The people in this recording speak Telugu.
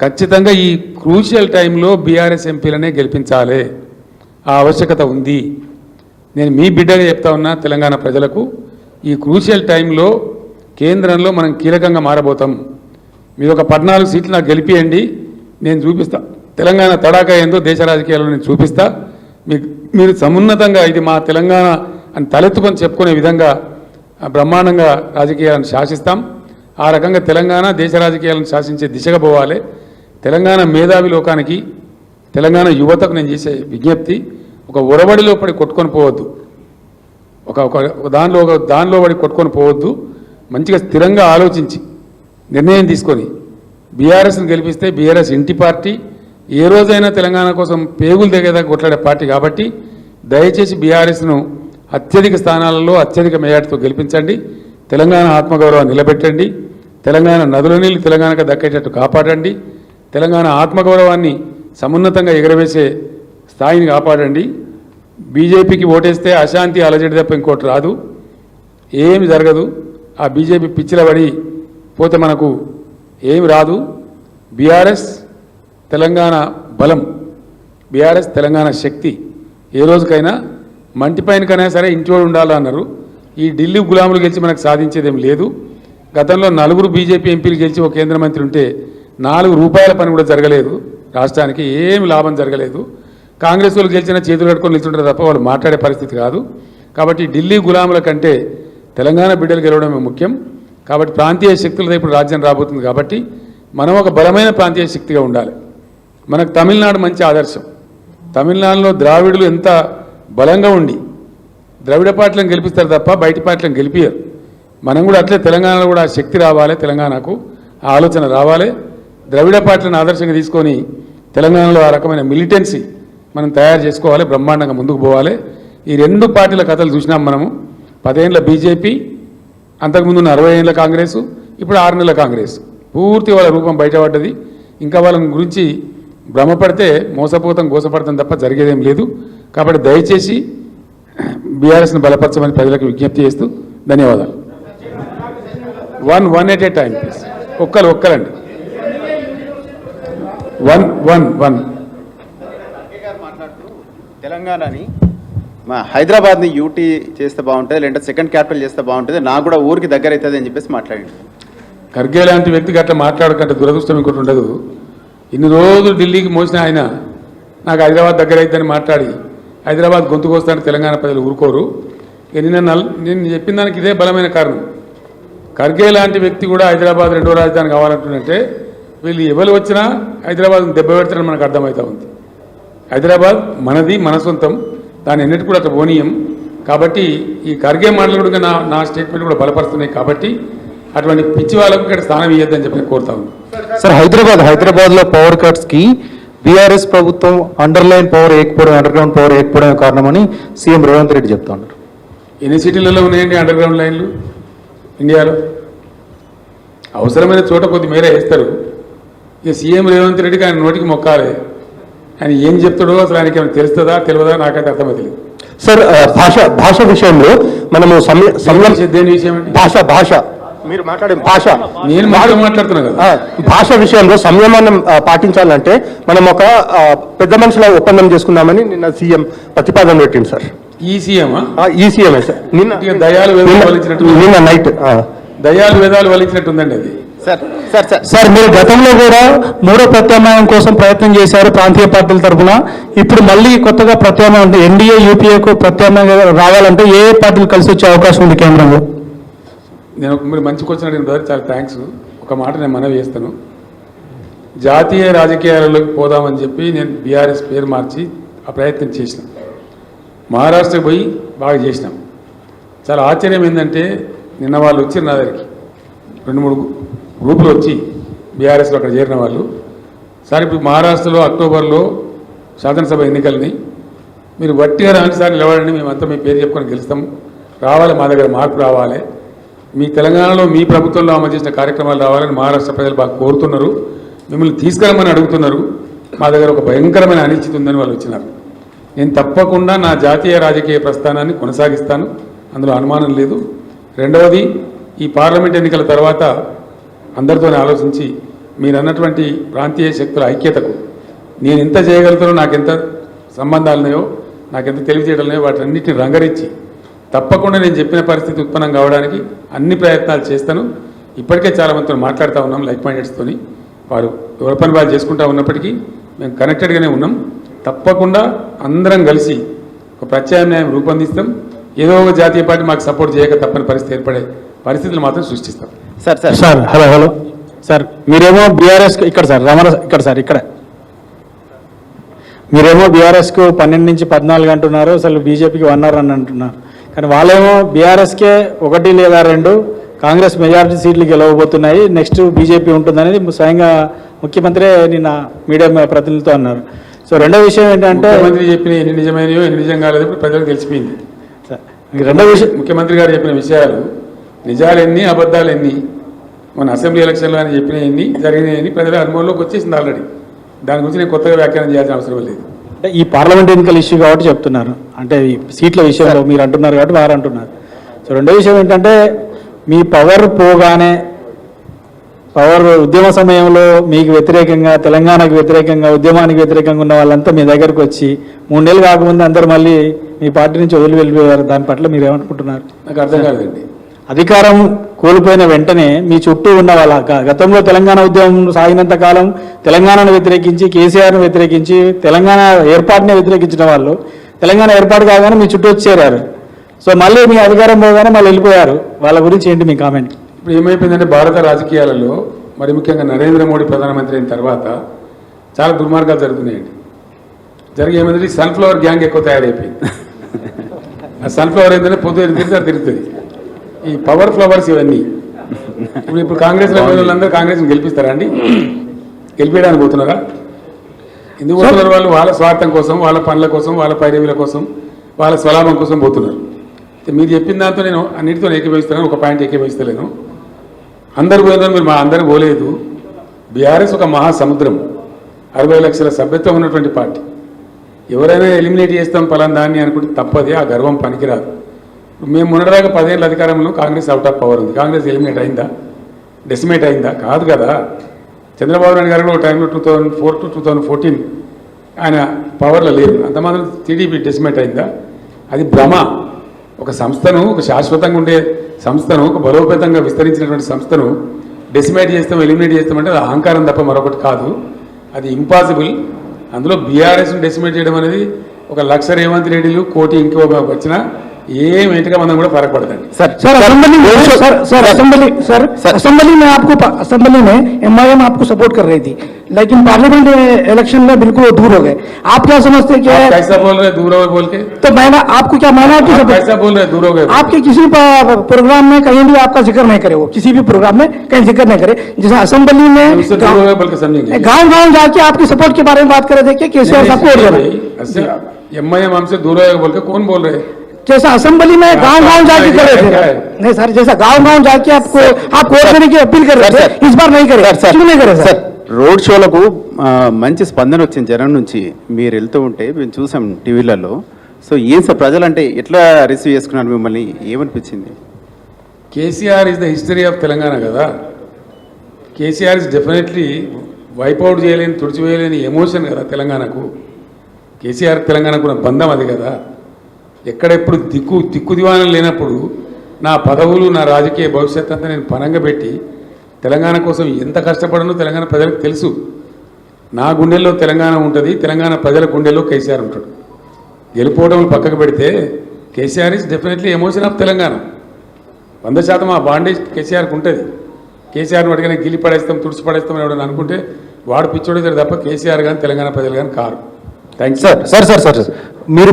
ఖచ్చితంగా ఈ క్రూషియల్ టైంలో బీఆర్ఎస్ ఎంపీలనే గెలిపించాలి. ఆ ఆవశ్యకత ఉంది. నేను మీ బిడ్డగా చెప్తా ఉన్నా తెలంగాణ ప్రజలకు ఈ క్రూషియల్ టైంలో కేంద్రంలో మనం కీలకంగా మారబోతాం. మీరు ఒక పద్నాలుగు సీట్లు నాకు గెలిపియండి. నేను చూపిస్తా. తెలంగాణ తడాకా ఏందో దేశ రాజకీయాల్లో నేను చూపిస్తా. మీకు మీరు సమున్నతంగా ఇది మా తెలంగాణ అని తలెత్తుకొని చెప్పుకునే విధంగా బ్రహ్మాండంగా రాజకీయాలను శాసిస్తాం. ఆ రకంగా తెలంగాణ దేశ రాజకీయాలను శాసించే దిశగా పోవాలి. తెలంగాణ మేధావి లోకానికి తెలంగాణ యువతకు నేను చేసే విజ్ఞప్తి ఒక ఒరబడిలో పడి కొట్టుకొని పోవద్దు. ఒక ఒక దానిలో ఒక దానిలో పడి కొట్టుకొని పోవద్దు. మంచిగా స్థిరంగా ఆలోచించి నిర్ణయం తీసుకొని బీఆర్ఎస్ని గెలిపిస్తే బీఆర్ఎస్ ఇంటి పార్టీ ఏ రోజైనా తెలంగాణ కోసం పేగులు దిగేదాకా కొట్లాడే పార్టీ కాబట్టి దయచేసి బీఆర్ఎస్ను అత్యధిక స్థానాలలో అత్యధిక మేయాటితో గెలిపించండి. తెలంగాణ ఆత్మగౌరవం నిలబెట్టండి. తెలంగాణ నదుల నీళ్ళు తెలంగాణకు దక్కేటట్టు కాపాడండి. తెలంగాణ ఆత్మగౌరవాన్ని సమున్నతంగా ఎగరవేసే స్థాయిని కాపాడండి. బీజేపీకి ఓటేస్తే అశాంతి అలజడి తప్ప ఇంకోటి రాదు. ఏమి జరగదు. ఆ బీజేపీ పిచ్చిలబడి పోతే మనకు ఏమి రాదు. బీఆర్ఎస్ తెలంగాణ బలం. బీఆర్ఎస్ తెలంగాణ శక్తి. ఏ రోజుకైనా మంటి పైనకైనా సరే ఇంట్లో ఉండాలన్నారు. ఈ ఢిల్లీ గులాములు గెలిచి మనకు సాధించేదేం లేదు. గతంలో నలుగురు బీజేపీ ఎంపీలు గెలిచి ఒక కేంద్ర మంత్రి ఉంటే నాలుగు రూపాయల పని కూడా జరగలేదు. రాష్ట్రానికి ఏమి లాభం జరగలేదు. కాంగ్రెస్ వాళ్ళు గెలిచిన చేతులు కట్టుకొని నిల్చుంటారు తప్ప వాళ్ళు మాట్లాడే పరిస్థితి కాదు. కాబట్టి ఢిల్లీ గులాముల కంటే తెలంగాణ బిడ్డలు గెలవడమే ముఖ్యం. కాబట్టి ప్రాంతీయ శక్తులతో ఇప్పుడు రాజ్యం రాబోతుంది కాబట్టి మనం ఒక బలమైన ప్రాంతీయ శక్తిగా ఉండాలి. మనకు తమిళనాడు మంచి ఆదర్శం. తమిళనాడులో ద్రావిడులు ఎంత బలంగా ఉండి ద్రవిడ పార్టీలను గెలిపిస్తారు తప్ప బయట పార్టీలను గెలిపియరు. మనం కూడా అట్లే తెలంగాణలో కూడా శక్తి రావాలి తెలంగాణకు ఆ ఆలోచన రావాలి. ద్రవిడ పార్టీలను ఆదర్శంగా తీసుకొని తెలంగాణలో ఆ రకమైన మిలిటెన్సీ మనం తయారు చేసుకోవాలి బ్రహ్మాండంగా ముందుకు పోవాలి. ఈ రెండు పార్టీల కథలు చూసినాం మనము. పదేళ్ళ బీజేపీ అంతకుముందు ఉన్న అరవై ఏళ్ళ కాంగ్రెస్ ఇప్పుడు ఆరు నెలల కాంగ్రెస్. పూర్తి వాళ్ళ రూపం బయటపడ్డది. ఇంకా వాళ్ళని గురించి భ్రమపడితే మోసపోతాం గోసపడతాం తప్ప జరిగేదేం లేదు. కాబట్టి దయచేసి బీఆర్ఎస్ని బలపరచమని ప్రజలకు విజ్ఞప్తి చేస్తూ ధన్యవాదాలు. One one at a time please. ఒక్కరు ఒక్కరండి. One one one. తెలంగాణని మా హైదరాబాద్ని యూటీ చేస్తే బాగుంటుంది లేదంటే సెకండ్ క్యాపిటల్ చేస్తే బాగుంటుంది నాకు కూడా ఊరికి దగ్గర అవుతుంది అని చెప్పేసి మాట్లాడండి. ఖర్గే లాంటి వ్యక్తికి అట్లా మాట్లాడకంటే దురదృష్టం ఇంకోటి ఉండదు. ఇన్ని రోజులు ఢిల్లీకి మోసిన ఆయన నాకు హైదరాబాద్ దగ్గర అయిద్దని మాట్లాడి హైదరాబాద్ గొంతుకు వస్తానని తెలంగాణ ప్రజలు ఊరుకోరు. నిన్న నల్ నేను చెప్పిన దానికి ఇదే బలమైన కారణం. ఖర్గే లాంటి వ్యక్తి కూడా హైదరాబాద్ రెండో రాజధాని కావాలంటుందంటే వీళ్ళు ఎవరు వచ్చినా హైదరాబాద్ దెబ్బ పెడతారని మనకు అర్థమవుతా ఉంది. హైదరాబాద్ మనది మన సొంతం. దాని ఎన్నిటి కూడా అట్లా పోనీయం కాబట్టి ఈ ఖర్గే మాటలు కూడా నా నా స్టేట్మెంట్ కూడా బలపరుస్తున్నాయి కాబట్టి అటువంటి పిచ్చి వాళ్ళకు ఇక్కడ స్థానం ఇవ్వద్దని చెప్పి కోరుతా ఉన్నాను సార్ హైదరాబాద్ హైదరాబాద్లో పవర్ కట్స్కి బీఆర్ఎస్ ప్రభుత్వం అండర్ లైన్ పవర్ వేయకపోవడం అండర్ గ్రౌండ్ పవర్ వేయకపోవడం కారణమని సీఎం రేవంత్ రెడ్డి చెప్తా ఉన్నారు. ఎన్ని సిటీలలో ఉన్నాయండి అండర్ గ్రౌండ్ లైన్లు? ఇండియాలో? అవసరమైన చోట కొద్ది మేర వేస్తారు. ఇక సీఎం రేవంత్ రెడ్డికి ఆయన నోటికి మొక్కాలి. ఆయన ఏం చెప్తాడో అసలు ఆయనకి ఏమైనా తెలుస్తుందా తెలియదా? నాకైతే అర్థమవుతుంది సార్ భాష భాష విషయంలో మనము దేని విషయం భాష భాష. మీరు మాట్లాడే భాష. నేను మాట్లాడుతున్నా కదా. భాష విషయంలో సంయమనం ఆ, పాటించాలంటే మనం ఒక పెద్ద మనుషుల ఒప్పందం చేసుకుందామని నిన్న సీఎం ప్రతిపాదన పెట్టింది సార్. ఈ సీఎమా ఆ, ఈ సీఎంఏ సార్. నిన్న దయాలు వేదాలు వలించినట్టు నిన్న నైట్. దయాలు వేదాలు వలించినట్టుందండి అది. Sir sir sir. సార్ మీరు గతంలో కూడా మూడో ప్రత్యామ్నాయం కోసం ప్రయత్నం చేశారు ప్రాంతీయ పార్టీల తరఫున ఇప్పుడు మళ్ళీ కొత్తగా ప్రత్యామ్నాయం అంటే ఎన్డీఏ యూపీఏకు ప్రత్యామ్నాయంగా రావాలంటే ఏ పార్టీలు కలిసి వచ్చే అవకాశం ఉంది కేంద్రంలో? నేను మీరు మంచి క్వశ్చన్ అడిగిన బ్రదర్ చాలా థ్యాంక్స్ ఒక మాట నేను మనవి చేస్తాను. జాతీయ రాజకీయాలలోకి పోదామని చెప్పి నేను బీఆర్ఎస్ పేరు మార్చి ఆ ప్రయత్నం చేసిన. మహారాష్ట్రకి పోయి బాగా చేసినాం. చాలా ఆశ్చర్యం ఏంటంటే నిన్న వాళ్ళు వచ్చారు నా దగ్గరికి. రెండు మూడు గ్రూపులు వచ్చి బీఆర్ఎస్లో అక్కడ చేరిన వాళ్ళు. సార్ ఇప్పుడు మహారాష్ట్రలో అక్టోబర్లో శాసనసభ ఎన్నికలని మీరు వట్టిగా రాని సార్ నిలబడండి మేమంతా మీ పేరు చెప్పుకొని గెలుస్తాం. రావాలి మా దగ్గర మార్పు రావాలి. మీ తెలంగాణలో మీ ప్రభుత్వంలో అమలు చేసిన కార్యక్రమాలు రావాలని మహారాష్ట్ర ప్రజలు బాగా కోరుతున్నారు. మిమ్మల్ని తీసుకురమ్మని అడుగుతున్నారు. మా దగ్గర ఒక భయంకరమైన అనిశ్చితి ఉందని వాళ్ళు వచ్చినారు. నేను తప్పకుండా నా జాతీయ రాజకీయ ప్రస్థానాన్ని కొనసాగిస్తాను. అందులో అనుమానం లేదు. రెండవది ఈ పార్లమెంట్ ఎన్నికల తర్వాత అందరితోనే ఆలోచించి మీరు అన్నటువంటి ప్రాంతీయ శక్తుల ఐక్యతకు నేను ఎంత చేయగలుగుతానో నాకు ఎంత సంబంధాలు ఉన్నాయో నాకు ఎంత తెలివితేటలు వాటన్నిటిని రంగరించి తప్పకుండా నేను చెప్పిన పరిస్థితి ఉత్పన్నం కావడానికి అన్ని ప్రయత్నాలు చేస్తాను. ఇప్పటికే చాలా మందితో మాట్లాడుతూ ఉన్నాం లైక్ మైండెడ్స్తోని వారు ఎవరి పని వాళ్ళు చేసుకుంటూ ఉన్నప్పటికీ మేము కనెక్టెడ్గానే ఉన్నాం. తప్పకుండా అందరం కలిసి ఒక ప్రత్యామ్నాయం రూపొందిస్తాం. ఏదో ఒక జాతీయ పార్టీ మాకు సపోర్ట్ చేయక తప్పని పరిస్థితి ఏర్పడే పరిస్థితులు మాత్రం సృష్టిస్తాం. Sir sir. Sir hello hello. Sir మీరేమో బీఆర్ఎస్ ఇక్కడ సార్ రమణ ఇక్కడ సార్ ఇక్కడ. మీరేమో బీఆర్ఎస్కు పన్నెండు నుంచి పద్నాలుగు అంటున్నారు అసలు బీజేపీకి వన్ అవర్ అని అంటున్నారు. కానీ వాళ్ళేమో బీఆర్ఎస్కే ఒకటి లేదా రెండు కాంగ్రెస్ మెజారిటీ సీట్లు గెలవబోతున్నాయి నెక్స్ట్ బీజేపీ ఉంటుందనేది స్వయంగా ముఖ్యమంత్రి నిన్న మీడియా ప్రతినిధులతో అన్నారు. సో రెండో విషయం ఏంటంటే ముఖ్యమంత్రి చెప్పిన ఎన్ని నిజమైనయో ఎన్ని నిజం కాలేదో ఇప్పుడు ప్రజలకు తెలిసిపోయింది. సార్, రెండో విషయం ముఖ్యమంత్రి గారు చెప్పిన విషయాలు నిజాలు ఎన్ని అబద్ధాలు ఎన్ని మన అసెంబ్లీ ఎలక్షన్లో ఆయన చెప్పిన ఎన్ని జరిగినాయని ప్రజల అనుభవంలోకి వచ్చేసింది ఆల్రెడీ దాని గురించి నేను కొత్తగా వ్యాఖ్యానం చేయాల్సిన అవసరం లేదు. అంటే ఈ పార్లమెంట్ ఎన్నికల ఇష్యూ కాబట్టి చెప్తున్నారు. అంటే ఈ సీట్ల విషయంలో మీరు అంటున్నారు కాబట్టి వారు అంటున్నారు. సో రెండో విషయం ఏంటంటే మీ పవర్ పోగానే పవర్ ఉద్యమ సమయంలో మీకు వ్యతిరేకంగా తెలంగాణకు వ్యతిరేకంగా ఉద్యమానికి వ్యతిరేకంగా ఉన్న వాళ్ళంతా మీ దగ్గరకు వచ్చి మూడు నెలలు కాకముందు అందరూ మళ్ళీ మీ పార్టీ నుంచి వదిలి వెళ్ళిపోయారు. దాని పట్ల మీరు ఏమనుకుంటున్నారు? నాకు అర్థం కాలేదండి. అధికారం కోల్పోయిన వెంటనే మీ చుట్టూ ఉన్న వాళ్ళ గతంలో తెలంగాణ ఉద్యమం సాగినంత కాలం తెలంగాణను వ్యతిరేకించి కేసీఆర్ను వ్యతిరేకించి తెలంగాణ ఏర్పాటుని వ్యతిరేకించిన వాళ్ళు తెలంగాణ ఏర్పాటు కాగానే మీ చుట్టూ చేరారు. సో మళ్ళీ మీ అధికారం పోగానే మళ్ళీ వెళ్ళిపోయారు. వాళ్ళ గురించి ఏంటి మీ కామెంట్? ఇప్పుడు ఏమైపోయిందంటే భారత రాజకీయాలలో మరి ముఖ్యంగా నరేంద్ర మోడీ ప్రధానమంత్రి అయిన తర్వాత చాలా దుర్మార్గాలు జరుగుతున్నాయండి జరిగి ఏమైందంటే సన్ఫ్లవర్ గ్యాంగ్ ఎక్కువ తయారైపోయింది. ఆ సన్ఫ్లవర్ ఏంటంటే పొద్దు తిరిగితే తిరుగుతుంది ఈ పవర్ ఫ్లవర్స్ ఇవన్నీ. ఇప్పుడు ఇప్పుడు కాంగ్రెస్లో పోయిన వాళ్ళందరూ కాంగ్రెస్ని గెలిపిస్తారా అండి? గెలిపించడానికి పోతున్నారా? ఎందుకు పోతున్నారు వాళ్ళు? వాళ్ళ స్వార్థం కోసం వాళ్ళ పనుల కోసం వాళ్ళ పైరవీల కోసం వాళ్ళ స్వలాభం కోసం పోతున్నారు. అయితే మీరు చెప్పిన దాంతో నేను అన్నిటితో ఏకీభవిస్తాను ఒక పాయింట్ ఏకీభవిస్తలేను. అందరు పోయిన మీరు మా అందరు పోలేదు. బీఆర్ఎస్ ఒక మహాసముద్రం. అరవై లక్షల సభ్యత్వం ఉన్నటువంటి పార్టీ. ఎవరైనా ఎలిమినేట్ చేస్తాం పలానా దాన్ని అనుకుంటే తప్పది ఆ గర్వం పనికిరాదు. మేము మొన్నటిదాకా పదేళ్ళ అధికారంలో కాంగ్రెస్ అవుట్ ఆఫ్ పవర్ ఉంది. కాంగ్రెస్ ఎలిమినేట్ అయిందా? డెసిమేట్ అయిందా? కాదు కదా. చంద్రబాబు నాయుడు గారు కూడా టైంలో two thousand four to two thousand fourteen ఆయన పవర్లో లేదు అంత మాత్రం టీడీపీ డెసిమేట్ అయిందా? అది భ్రమ. ఒక సంస్థను ఒక శాశ్వతంగా ఉండే సంస్థను ఒక బలోపేతంగా విస్తరించినటువంటి సంస్థను డెసిమేట్ చేస్తాం ఎలిమినేట్ చేస్తామంటే అది అహంకారం తప్ప మరొకటి కాదు. అది ఇంపాసిబుల్ అందులో బీఆర్ఎస్ని డెసిమేట్ చేయడం అనేది ఒక లక్ష రేవంత్ రెడ్డిలు కోటి ఇంకో వచ్చినా मतलब फ़र्क पड़ता है। असेंबली में आपको सपोर्ट कर रही थी लेकिन पार्लियामेंट इलेक्शन में बिल्कुल दूर हो गए। आप क्या समझते क्या क्या कैसा बोल रहे दूर हो गए बोल के? तो मैंने आपको क्या मायना कैसा बोल रहे दूर हो गए आपके किसी प्रोग्राम में कहीं भी आपका ज़िक्र नहीं करे वो किसी भी प्रोग्राम में कहीं ज़िक्र नहीं करे। जैसे असेंबली में गाँव गाँव जाके आपकी सपोर्ट के बारे में बात करे थे कर रहे एम आई एम हमसे दूर हो गए बोल के कौन बोल रहे? हैं जैसा असेंबली में गांव गांव जाके कर रहे क्या थे है? नहीं सर जैसा गांव गांव जाके आपको आप वोट देने की अपील कर रहे सर, थे इस बार नहीं करे क्यों नहीं करे सर సార్ రోడ్ షోలకు ఆ, మంచి స్పందన వచ్చింది జనం నుంచి మీరు వెళ్తూ ఉంటే మేము చూసాం టీవీలలో సో ఏం సార్ ప్రజలంటే ఎట్లా రిసీవ్ చేసుకున్నారు మిమ్మల్ని ఏమనిపించింది KCR is the history of Telangana కదా కేసీఆర్ ఇస్ డెఫినెట్లీ వైపౌట్ చేయలేని తుడిచివేయలేని ఎమోషన్ కదా తెలంగాణకు కేసీఆర్ తెలంగాణకు ఉన్న బంధం అది కదా ఎక్కడెప్పుడు దిక్కు దిక్కు దివాణం లేనప్పుడు నా పదవులు నా రాజకీయ భవిష్యత్ అంతా నేను పనంగా పెట్టి తెలంగాణ కోసం ఎంత కష్టపడనో తెలంగాణ ప్రజలకు తెలుసు. నా గుండెల్లో తెలంగాణ ఉంటుంది తెలంగాణ ప్రజల గుండెల్లో కేసీఆర్ ఉంటాడు. గెలుపోవడం పక్కకు పెడితే KCR is definitely emotion of Telangana. వంద శాతం ఆ బాండేజ్ కేసీఆర్కి ఉంటుంది. కేసీఆర్ని అడిగినా గిలి పడేస్తాం తుడిచి పడేస్తాం అని ఎవడని అనుకుంటే వాడు పిచ్చోడే తప్ప కేసీఆర్ కానీ తెలంగాణ ప్రజలు కానీ car. Thank you sir sir sir sir మీరు